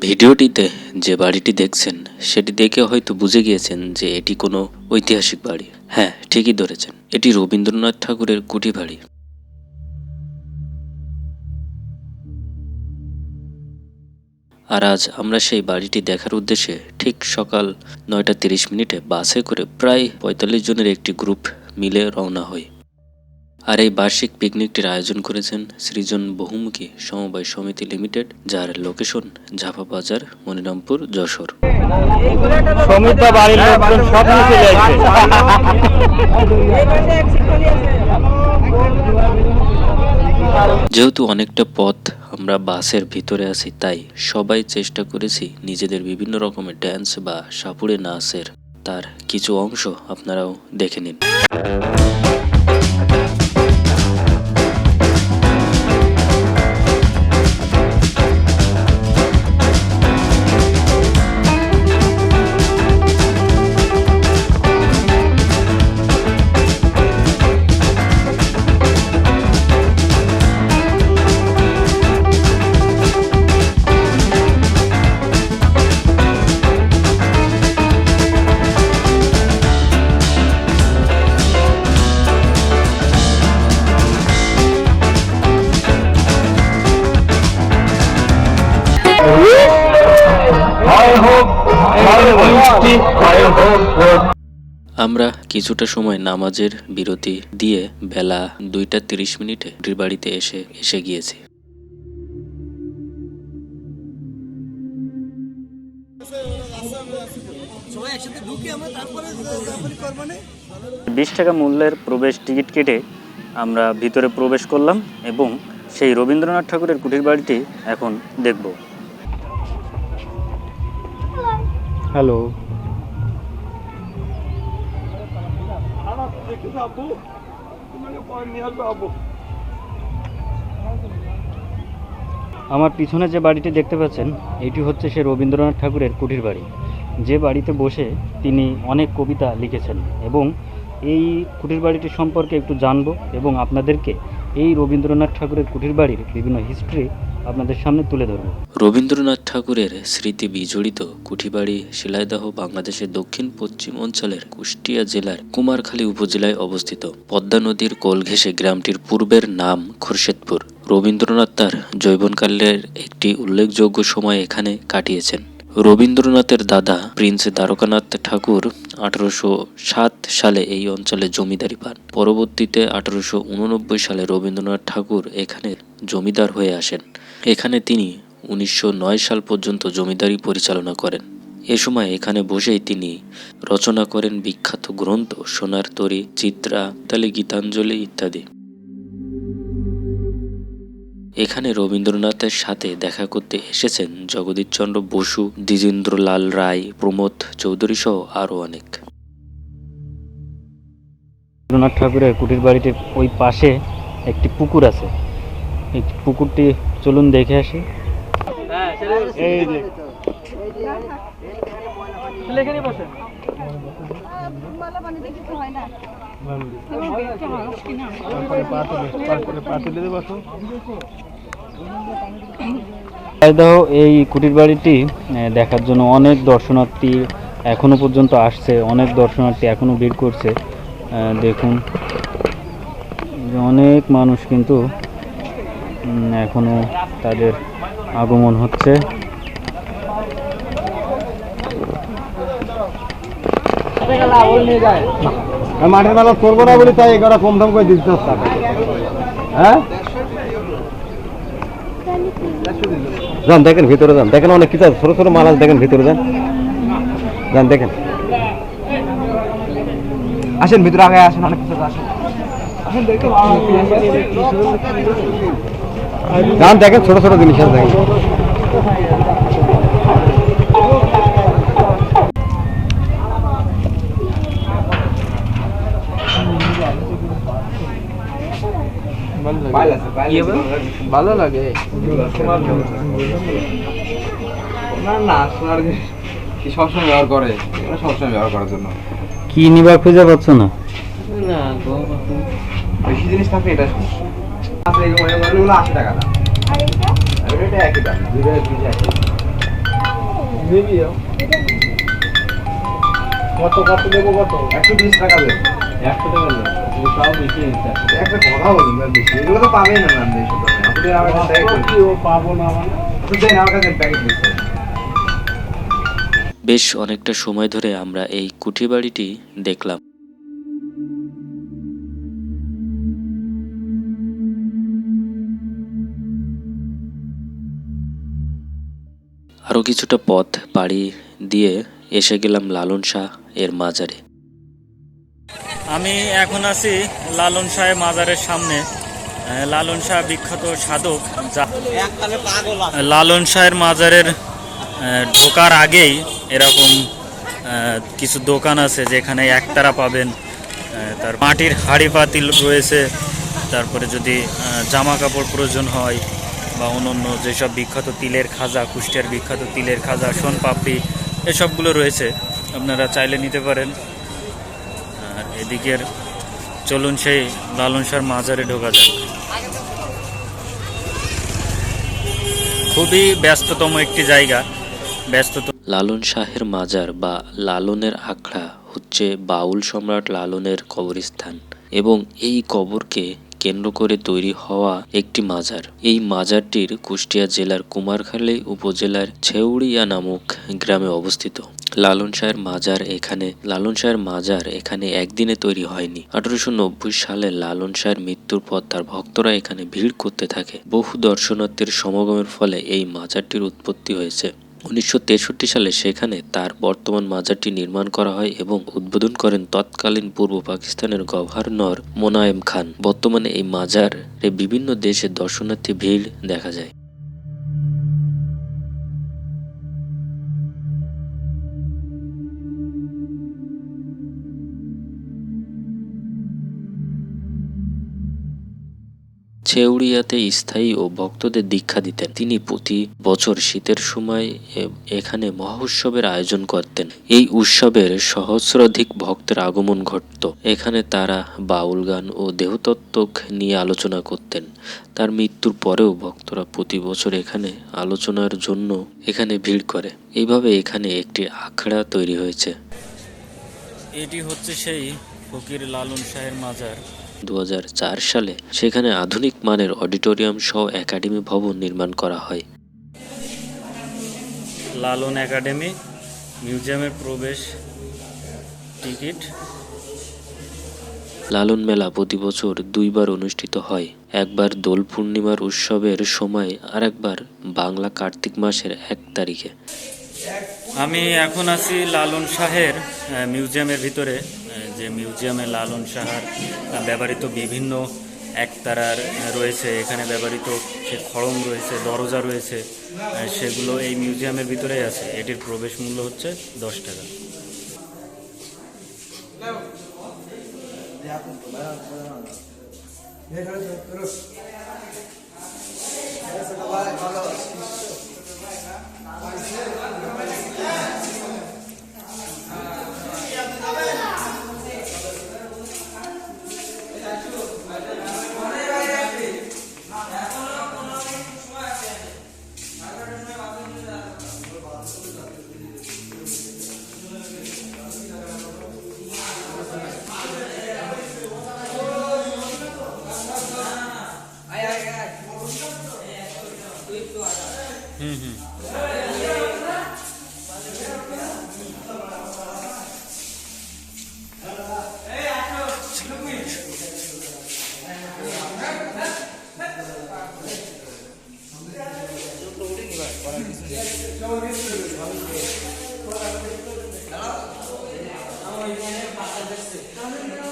ভিডিওটিতে যে বাড়িটি দেখছেন, সেটি দেখে হয়তো বুঝে গিয়েছেন যে এটি কোনো ঐতিহাসিক বাড়ি। হ্যাঁ ঠিকই ধরেছেন, এটি রবীন্দ্রনাথ ঠাকুরের কুঠি বাড়ি। আর আজ আমরা সেই বাড়িটি দেখার উদ্দেশ্যে ঠিক সকাল নয়টা তিরিশ মিনিটে বাসে করে প্রায় পঁয়তাল্লিশ জনের একটি গ্রুপ মিলে রওনা হই। আর এই বার্ষিক পিকনিকটির আয়োজন করেছেন সৃজন বহুমুখী সমবায় সমিতি লিমিটেড যার লোকেশন ঝাপা বাজার মনিরামপুর যশোর। সমিতা বাড়ির লোকজন সব চলে যেহেতু অনেকটা পথ আমরা বাসের ভিতরে আছি তাই সবাই চেষ্টা করেছি নিজেদের বিভিন্ন রকমের ড্যান্স বা সাপুড়ে নাচের। তার কিছু অংশ আপনারাও দেখে নিন। আমরা কিছুটা সময় নামাজের বিরতি দিয়ে বেলা দুইটা তিরিশ মিনিটে কুটির বাড়িতে এসে এসে গিয়েছি। বিশ টাকা মূল্যের প্রবেশ টিকিট কেটে আমরা ভিতরে প্রবেশ করলাম এবং সেই রবীন্দ্রনাথ ঠাকুরের কুটির বাড়িটি এখন দেখব। হ্যালো। আমার পিছনে যে বাড়িটি দেখতে পাচ্ছেন, এটি হচ্ছে সে রবীন্দ্রনাথ ঠাকুরের কুটির বাড়ি। যে বাড়িতে বসে তিনি অনেক কবিতা লিখেছেন এবং এই কুটির বাড়িটি সম্পর্কে একটু জানব এবং আপনাদেরকে এই রবীন্দ্রনাথ ঠাকুরের কুটির বাড়ির বিভিন্ন হিস্ট্রি আপনাদের সামনে তুলে ধরবো। রবীন্দ্রনাথ ঠাকুরের স্মৃতি বিজড়িত কুঠিবাড়ি, শিলাইদাহ, বাংলাদেশের দক্ষিণ পশ্চিম অঞ্চলের কুষ্টিয়া জেলার কুমারখালী উপজেলায় অবস্থিত। পদ্মা নদীর কোল ঘেঁষে গ্রামটির পূর্বের নাম খুরশেদপুর। রবীন্দ্রনাথ তার জৈবনকালের একটি উল্লেখযোগ্য সময় এখানে কাটিয়েছেন। রবীন্দ্রনাথের দাদা প্রিন্স দ্বারকানাথ ঠাকুর আঠারোশো সাত সালে এই অঞ্চলে জমিদারি পান। পরবর্তীতে আঠারোশো উননব্বই সালে রবীন্দ্রনাথ ঠাকুর এখানে জমিদার হয়ে আসেন। এখানে তিনি উনিশশো নয় সাল পর্যন্ত জমিদারি পরিচালনা করেন। এ সময় এখানে বসেই তিনি রচনা করেন বিখ্যাত গ্রন্থ, সোনার তরী, চিত্রা, তালি, গীতাঞ্জলি ইত্যাদি। এখানে রবীন্দ্রনাথের সাথে দেখা করতে এসেছেন জগদীশচন্দ্র বসু, দ্বিজেন্দ্রলাল রায়, প্রমোদ চৌধুরী সহ আরও অনেক। রবীন্দ্রনাথ ঠাকুরের কুটির বাড়িতে ওই পাশে একটি পুকুর আছে। এই পুকুরটি চলুন দেখে আসি। এই যে। এই কুটির বাড়িটি দেখার জন্য অনেক দর্শনার্থী এখনও পর্যন্ত আসছে অনেক দর্শনার্থী এখনও ভিড় করছে। দেখুন অনেক মানুষ কিন্তু এখনও তাদের আগমন হচ্ছে। মাঠের মেলা করব না বলে, তাই এগারো কম দাম করে দিতে হ্যাঁ? যান, দেখেন ভিতরে যান। দেখেন অনেক কিছু ছোট ছোট মাল আছে, দেখেন ভিতরে যান। যান, দেখেন। আসেন, ভিতরে আগে আসেন, অনেক কিছু আসেন যান দেখেন। ছোট ছোট জিনিস আছে দেখেন। ভালো লাগে। না না সোনার জিনিস কি সবসময় ব্যবহার করে সবসময় ব্যবহার করার জন্য। কি নিবার খুঁজে পাচ্ছ না? না বেশি জিনিস থাকলে এটা সমস্যা। আছে এগুলো এগুলো আশি টাকা দাম আর এটা আর এটা একই দাম দুটো দুটো একই। কত কত দেবো কত? একশো বিশ টাকা দেবো। একশো টাকা নেই তাও বেশি একটা কথা বলুন না বেশি। এগুলো তো পাবেই না নাম বেশি আপনাদের আমার কাছে পাবো না মানে? আপনি দেন আমার কাছে প্যাকেট দিচ্ছেন বেশ অনেকটা সময় ধরে আমরা এই কুঠি বাড়িটি দেখলাম। আরও কিছুটা পথ পাড়ি দিয়ে এসে গেলাম লালন শাহ এর মাজারে। আমি এখন আছি লালন শাহ মাজারের সামনে। লালন শাহ বিখ্যাত সাধক লালন শাহের মাজারের ঢোকার আগেই এরকম কিছু দোকান আছে যেখানে একতারা পাবেন। তার মাটির হাড়ি পাতিল রয়েছে। তারপরে যদি জামা কাপড় প্রয়োজন হয় বা অন্যান্য যেসব বিখ্যাত তিলের খাজা কুষ্টিয়ার বিখ্যাত তিলের খাজা সোনপাপড়ি এসবগুলো রয়েছে। আপনারা চাইলে নিতে পারেন। আর এদিকের চলুন সেই লালন শাহর মাজারে ঢোকা যাক। খুবই ব্যস্ততম একটি জায়গা। ব্যস্ততম লালন শাহের মাজার বা লালনের আখড়া হচ্ছে বাউল সম্রাট লালনের কবরস্থান এবং এই কবরকে কেন্দ্র করে তৈরি হওয়া একটি মাজার। এই মাজারটির কুষ্টিয়া জেলার কুমারখালী উপজেলার ছেউড়িয়া নামক গ্রামে অবস্থিত। লালন শাহের মাজার এখানে লালন শাহের মাজার এখানে একদিনে তৈরি হয়নি। আঠারোশো নব্বই সালে লালন শাহের মৃত্যুর পর তার ভক্তরা এখানে ভিড় করতে থাকে। বহু দর্শনার্থীর সমাগমের ফলে এই মাজারটির উৎপত্তি হয়েছে। উনিশশো তেষট্টি সালে সেখানে তার বর্তমান মাজারটি নির্মাণ করা হয় এবং উদ্বোধন করেন তৎকালীন পূর্ব পাকিস্তানের গভর্নর মোনায়েম খান। বর্তমানে এই মাজারে বিভিন্ন দেশে দর্শনার্থী ভিড় দেখা যায়। ছেউড়িয়াতে স্থায়ী ও ভক্তদের দীক্ষা দিতেন। তিনি প্রতি বছর শীতের সময় এখানে মহা উৎসবের আয়োজন করতেন। এই উৎসবের সহস্রাধিক ভক্তের আগমন ঘটত। এখানে তারা বাউল গান ও দেহতত্ত্বক নিয়ে আলোচনা করতেন। তার মৃত্যুর পরেও ভক্তরা প্রতি বছর এখানে আলোচনার জন্য এখানে ভিড় করে। এইভাবে এখানে একটি আখড়া তৈরি হয়েছে। এটি হচ্ছে সেই ফকির লালন শাহের মাজার। দু সালে সেখানে আধুনিক মানের অডিটোরিয়াম সহ একাডেমি ভবন নির্মাণ করা হয়। লালন একাডেমি মিউজিয়ামের প্রবেশ টিকিট। লালন মেলা প্রতি বছর দুইবার অনুষ্ঠিত হয়। একবার দোল পূর্ণিমার উৎসবের সময় আর একবার বাংলা কার্তিক মাসের এক তারিখে। আমি এখন আছি লালন শাহের মিউজিয়ামের ভিতরে। যে মিউজিয়ামে লালন সাহার ব্যবহৃত বিভিন্ন একতারার রয়েছে, এখানে ব্যবহৃত সে খড়ম রয়েছে, দরজা রয়েছে সেগুলো এই মিউজিয়ামের ভিতরেই আছে। এটির প্রবেশ মূল্য হচ্ছে দশ টাকা। হুম হুম Hello?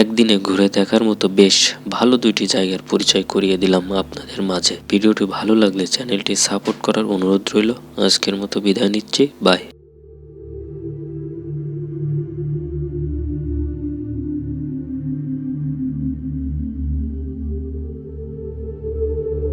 একদিনে ঘুরে দেখার মতো বেশ ভালো দুইটি জায়গার পরিচয় করিয়ে দিলাম আপনাদের মাঝে। ভিডিওটি ভালো লাগলে চ্যানেলটি সাপোর্ট করার অনুরোধ রইল। আজকের মতো বিদায় নিচ্ছি। বাই।